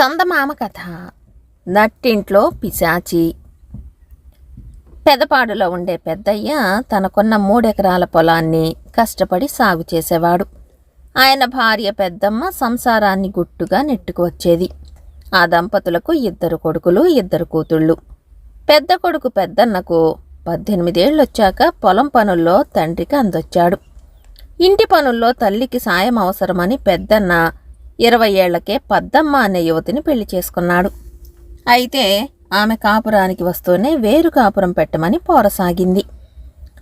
చందమామ కథ. నట్టింట్లో పిశాచి. పెదపాడులో ఉండే పెద్దయ్య తనకున్న మూడెకరాల పొలాన్ని కష్టపడి సాగు చేసేవాడు. ఆయన భార్య పెద్దమ్మ సంసారాన్ని గుట్టుగా నెట్టుకువచ్చేది ఆ దంపతులకు ఇద్దరు కొడుకులు ఇద్దరు కూతుళ్ళు. పెద్ద కొడుకు పెద్దన్నకు పద్దెనిమిదేళ్ళొచ్చాక పొలం పనుల్లో తండ్రికి అందొచ్చాడు. ఇంటి పనుల్లో తల్లికి సాయం అవసరమని పెద్దన్న ఇరవై ఏళ్ళకే పద్దమ్మ అనే యువతిని పెళ్ళి చేసుకున్నాడు. అయితే ఆమె కాపురానికి వస్తూనే వేరు కాపురం పెట్టమని పోరసాగింది.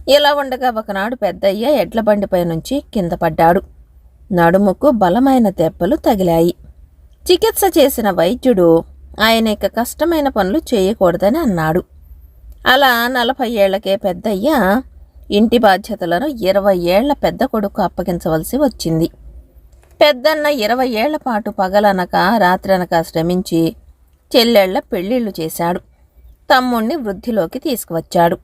ఇలా ఉండగా ఒకనాడు పెద్దయ్య ఎడ్ల బండిపై నుంచి కింద పడ్డాడు. నడుముకు బలమైన దెబ్బలు తగిలాయి. చికిత్స చేసిన వైద్యుడు ఆయన ఇక కష్టమైన పనులు చేయకూడదని అన్నాడు. అలా నలభై ఏళ్ళకే పెద్దయ్య ఇంటి బాధ్యతలను ఇరవై ఏళ్ళ పెద్ద కొడుకు అప్పగించవలసి వచ్చింది. పెద్దన్న ఇరవై ఏళ్ళ పాటు పగలనక రాత్రనక శ్రమించి చెల్లెళ్ళ పెళ్ళిళ్ళు చేశాడు. తమ్ముణ్ణి వృద్ధిలోకి తీసుకువచ్చాడు.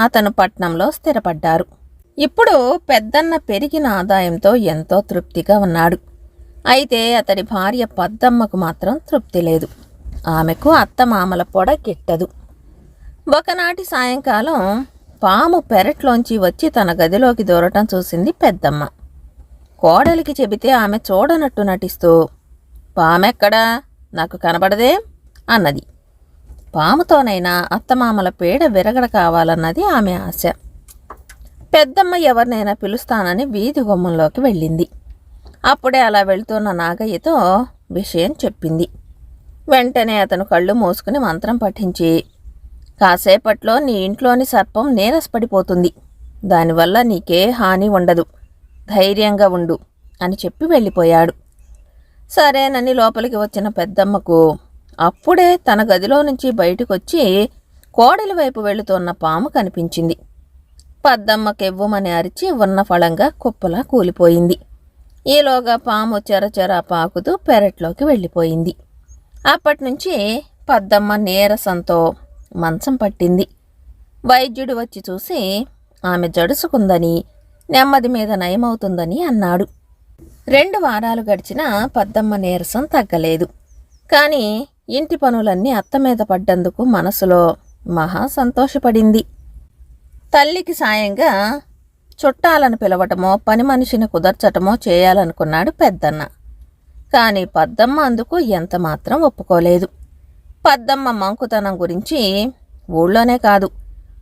అతను పట్నంలో స్థిరపడ్డారు. ఇప్పుడు పెద్దన్న పెరిగిన ఆదాయంతో ఎంతో తృప్తిగా ఉన్నాడు. అయితే అతడి భార్య పద్దమ్మకు మాత్రం తృప్తి లేదు. ఆమెకు అత్తమామల పొడ గిట్టదు. ఒకనాటి సాయంకాలం పాము పెరట్లోంచి వచ్చి తన గదిలోకి దూరటం చూసింది పెద్దమ్మ. కోడలికి చెబితే ఆమె చూడనట్టు నటిస్తూ పామెక్కడా? నాకు కనబడదే? అన్నది. పాముతోనైనా అత్తమామల పీడ విరగడ కావాలన్నది ఆమె ఆశ. పెద్దమ్మ ఎవరినైనా పిలుస్తానని వీధి గుమ్మంలోకి వెళ్ళింది. అప్పుడే అలా వెళ్తున్న నాగయ్యతో విషయం చెప్పింది. వెంటనే అతను కళ్ళు మూసుకుని మంత్రం పఠించి కాసేపట్లో నీ ఇంట్లోని సర్పం నీరసపడిపోతుంది. దానివల్ల నీకే హాని ఉండదు. ధైర్యంగా ఉండు అని చెప్పి వెళ్ళిపోయాడు. సరేనని లోపలికి వచ్చిన పెద్దమ్మకు అప్పుడే తన గదిలో నుంచి బయటకొచ్చి కోడలి వైపు వెళుతున్న పాము కనిపించింది. పద్దమ్మకెవ్వుమని అరిచి ఉన్న ఫలంగా కుప్పలా కూలిపోయింది. ఈలోగా పాము చెరచెర పాకుతూ పెరట్లోకి వెళ్ళిపోయింది. అప్పటినుంచి పద్దమ్మ నీరసంతో మంచం పట్టింది. వైద్యుడు వచ్చి చూసి ఆమె జడుసుకుందని నెమ్మది మీద నయమవుతుందని అన్నాడు. రెండు వారాలు గడిచినా పద్దమ్మ నీరసం తగ్గలేదు. కానీ ఇంటి పనులన్నీ అత్త మీద పడ్డందుకు మనసులో మహా సంతోషపడింది. తల్లికి సాయంగా చుట్టాలను పిలవటమో పని మనిషిని కుదర్చటమో చేయాలనుకున్నాడు పెద్దన్న. కానీ పద్దమ్మ అందుకు ఎంతమాత్రం ఒప్పుకోలేదు. పద్దమ్మ మంకుతనం గురించి ఊళ్ళోనే కాదు.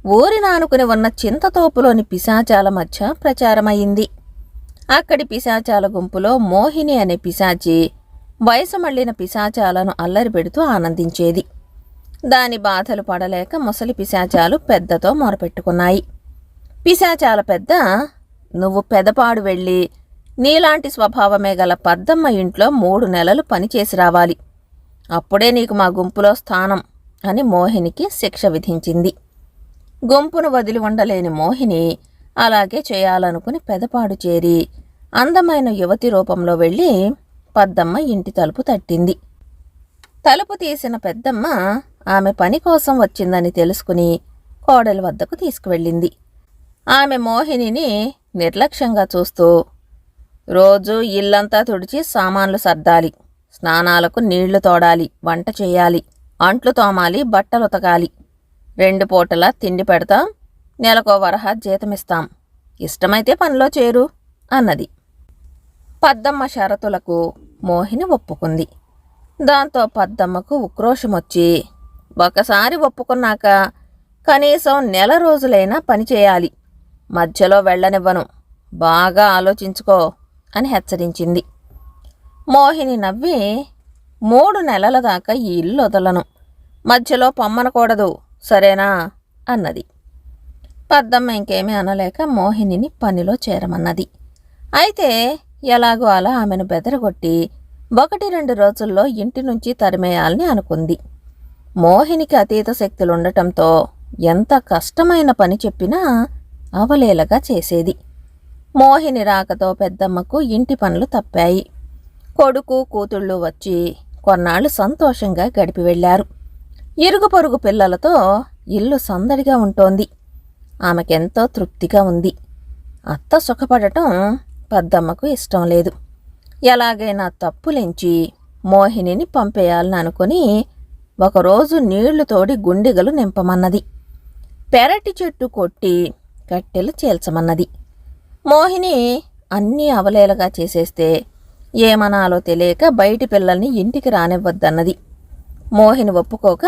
ఊరి నానుకుని ఉన్న చింతతోపులోని పిశాచాల మధ్య ప్రచారమైంది. అక్కడి పిశాచాల గుంపులో మోహిని అనే పిశాచి వయసు మళ్ళిన పిశాచాలను అల్లరి పెడుతూ ఆనందించేది. దాని బాధలు పడలేక ముసలి పిశాచాలు పెద్దతో మొరపెట్టుకున్నాయి. పిశాచాల పెద్ద నువ్వు పెదపాడు వెళ్ళి నీలాంటి స్వభావమే గల పద్దమ్మ ఇంట్లో మూడు నెలలు పనిచేసి రావాలి. అప్పుడే నీకు మా గుంపులో స్థానం అని మోహినికి శిక్ష విధించింది. గుంపును వదిలి ఉండలేని మోహిని అలాగే చేయాలనుకుని పెదపాడు చేరి అందమైన యువతి రూపంలో వెళ్ళి పద్దమ్మ ఇంటి తలుపు తట్టింది. తలుపు తీసిన పెద్దమ్మ ఆమె పని కోసం వచ్చిందని తెలుసుకుని కోడలి వద్దకు తీసుకువెళ్ళింది. ఆమె మోహినిని నిర్లక్ష్యంగా చూస్తూ రోజు ఇల్లంతా తుడిచి సామాన్లు సర్దాలి స్నానాలకు నీళ్ళు తోడాలి వంట చేయాలి అంట్లు తోమాలి బట్టలు ఉతకాలి రెండు పూటలా తిండి పెడతాం నెలకో వరహ జీతమిస్తాం. ఇష్టమైతే పనిలో చేరు అన్నది. పద్దమ్మ షరతులకు మోహిని ఒప్పుకుంది. దాంతో పద్దమ్మకు ఉక్రోషమొచ్చి ఒకసారి ఒప్పుకున్నాక కనీసం నెల రోజులైనా పని చేయాలి. మధ్యలో వెళ్ళనివ్వను. బాగా ఆలోచించుకో అని హెచ్చరించింది. మోహిని నవ్వి మూడు నెలల దాకా ఈ ఇల్లు వదలను. మధ్యలో పొమ్మనకూడదు. సరేనా? అన్నది. పద్దమ్మ ఇంకేమీ అనలేక మోహినిని పనిలో చేరమన్నది. అయితే ఎలాగో అలా ఆమెను బెదరగొట్టి ఒకటి రెండు రోజుల్లో ఇంటి నుంచి తరిమేయాలని అనుకుంది. మోహినికి అతీత శక్తులుండటంతో ఎంత కష్టమైన పని చెప్పినా అవలేలగా చేసేది. మోహిని రాకతో పెద్దమ్మకు ఇంటి పనులు తప్పాయి. కొడుకు కూతుళ్ళు వచ్చి కొన్నాళ్ళు సంతోషంగా గడిపి వెళ్ళారు. ఇరుగు పొరుగు పిల్లలతో ఇల్లు సందడిగా ఉంటోంది. ఆమెకెంతో తృప్తిగా ఉంది. అత్త సుఖపడటం పెద్దమ్మకు ఇష్టం లేదు. ఎలాగైనా తప్పులెంచి మోహినిని పంపేయాలని అనుకుని ఒకరోజు నీళ్ళు తోడి గుండిగలు నింపమన్నది. పెరటి చెట్టు కొట్టి కట్టెలు చేల్చమన్నది. మోహిని అన్నీ అవలేలగా చేసేస్తే ఏమనాలో తెలియక బయటి పిల్లల్ని ఇంటికి రానివ్వద్దన్నది. మోహిని ఒప్పుకోక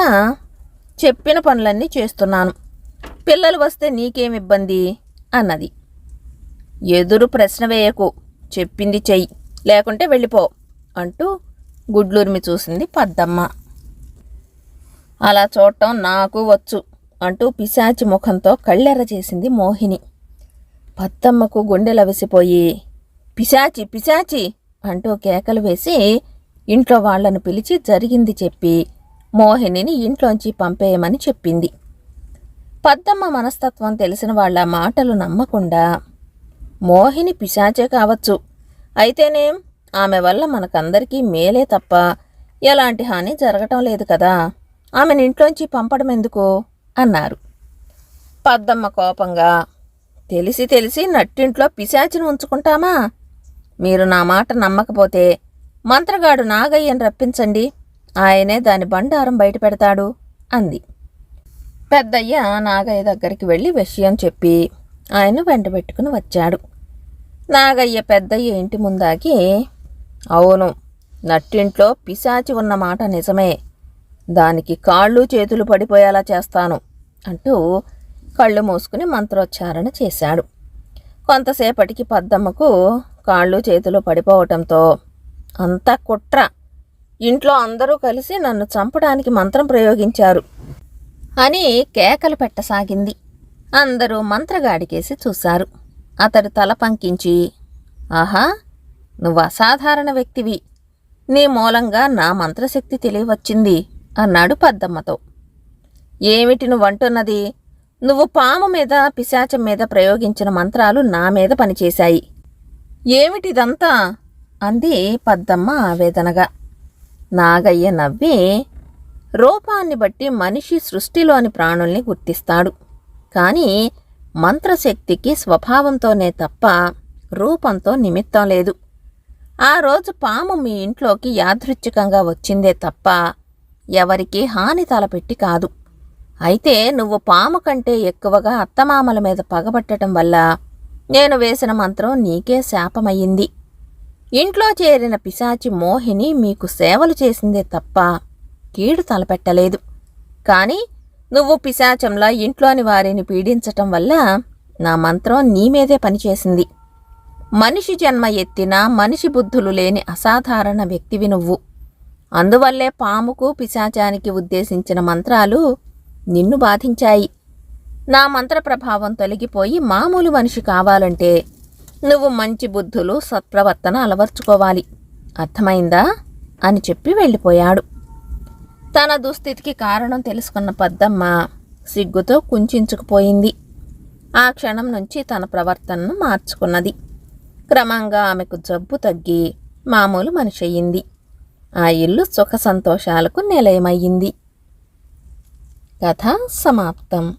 చెప్పిన పనులన్నీ చేస్తున్నాను. పిల్లలు వస్తే నీకేం ఇబ్బంది? అన్నది. ఎదురు ప్రశ్న వేయకు. చెప్పింది చెయ్యి. లేకుంటే వెళ్ళిపో అంటూ గుడ్లూరిమి చూసింది పద్దమ్మ. అలా చూడటం నాకు వచ్చు అంటూ పిశాచి ముఖంతో కళ్ళెర్ర చేసింది మోహిని. పద్దమ్మకు గుండెలవిసిపోయి పిశాచి పిశాచి అంటూ కేకలు వేసి ఇంట్లో వాళ్ళను పిలిచి జరిగింది చెప్పి మోహినిని ఇంట్లోంచి పంపేయమని చెప్పింది. పద్దమ్మ మనస్తత్వం తెలిసిన వాళ్ళ మాటలు నమ్మకుండా మోహిని పిశాచే కావచ్చు. అయితేనేం ఆమె వల్ల మనకందరికీ మేలే తప్ప ఎలాంటి హాని జరగటం లేదు కదా. ఆమెను ఇంట్లోంచి పంపడం ఎందుకు అన్నారు. పద్దమ్మ కోపంగా తెలిసి తెలిసి నట్టింట్లో పిశాచిని ఉంచుకుంటామా? మీరు నా మాట నమ్మకపోతే మంత్రగాడు నాగయ్యని రప్పించండి. ఆయనే దాని బండారం బయట పెడతాడు అంది. పెద్దయ్య నాగయ్య దగ్గరికి వెళ్ళి విషయం చెప్పి ఆయన వెంటబెట్టుకుని వచ్చాడు. నాగయ్య పెద్దయ్య ఇంటి ముందాకి అవును నట్టింట్లో పిశాచి ఉన్న మాట నిజమే. దానికి కాళ్ళు చేతులు పడిపోయేలా చేస్తాను అంటూ కళ్ళు మూసుకుని మంత్రోచ్చారణ చేశాడు. కొంతసేపటికి పద్దమ్మకు కాళ్ళు చేతులు పడిపోవటంతో అంతా కుట్ర ఇంట్లో అందరూ కలిసి నన్ను చంపడానికి మంత్రం ప్రయోగించారు అని కేకలు పెట్టసాగింది. అందరూ మంత్రగాడికేసి చూశారు. అతడు తల పంకించి ఆహా నువ్వు అసాధారణ వ్యక్తివి. నీ మూలంగా నా మంత్రశక్తి తెలియవచ్చింది అన్నాడు పద్దమ్మతో. ఏమిటి నువ్వంటున్నది? నువ్వు పాము మీద పిశాచం మీద ప్రయోగించిన మంత్రాలు నా మీద పనిచేశాయి. ఏమిటిదంతా? అంది పద్దమ్మ ఆవేదనగా. నాగయ్య నవ్వి రూపాన్ని బట్టి మనిషి సృష్టిలోని ప్రాణుల్ని గుర్తిస్తాడు. కానీ మంత్రశక్తికి స్వభావంతోనే తప్ప రూపంతో నిమిత్తం లేదు. ఆ రోజు పాము మీ ఇంట్లోకి యాదృచ్ఛికంగా వచ్చిందే తప్ప ఎవరికీ హాని తలపెట్టి కాదు. అయితే నువ్వు పాము కంటే ఎక్కువగా అత్తమామల మీద పగబట్టడం వల్ల నేను వేసిన మంత్రం నీకే శాపమయ్యింది. ఇంట్లో చేరిన పిశాచి మోహిని మీకు సేవలు చేసిందే తప్ప కీడు తలపెట్టలేదు. కానీ నువ్వు పిశాచంలా ఇంట్లోని వారిని పీడించటం వల్ల నా మంత్రం నీ మీదే పనిచేసింది. మనిషి జన్మ ఎత్తిన మనిషి బుద్ధులు లేని అసాధారణ వ్యక్తివి నువ్వు. అందువల్లే పాముకు పిశాచానికి ఉద్దేశించిన మంత్రాలు నిన్ను బాధించాయి. నా మంత్ర ప్రభావం తొలగిపోయి మామూలు మనిషి కావాలంటే నువ్వు మంచి బుద్ధులు సత్ప్రవర్తన అలవర్చుకోవాలి. అర్థమైందా? అని చెప్పి వెళ్ళిపోయాడు. తన దుస్థితికి కారణం తెలుసుకున్న పద్దమ్మ సిగ్గుతో కుంచుకుపోయింది ఆ క్షణం నుంచి తన ప్రవర్తనను మార్చుకున్నది. క్రమంగా ఆమెకు జబ్బు తగ్గి మామూలు మనిషి అయ్యింది. ఆ ఇల్లు సుఖ సంతోషాలకు నిలయమయ్యింది. కథ సమాప్తం.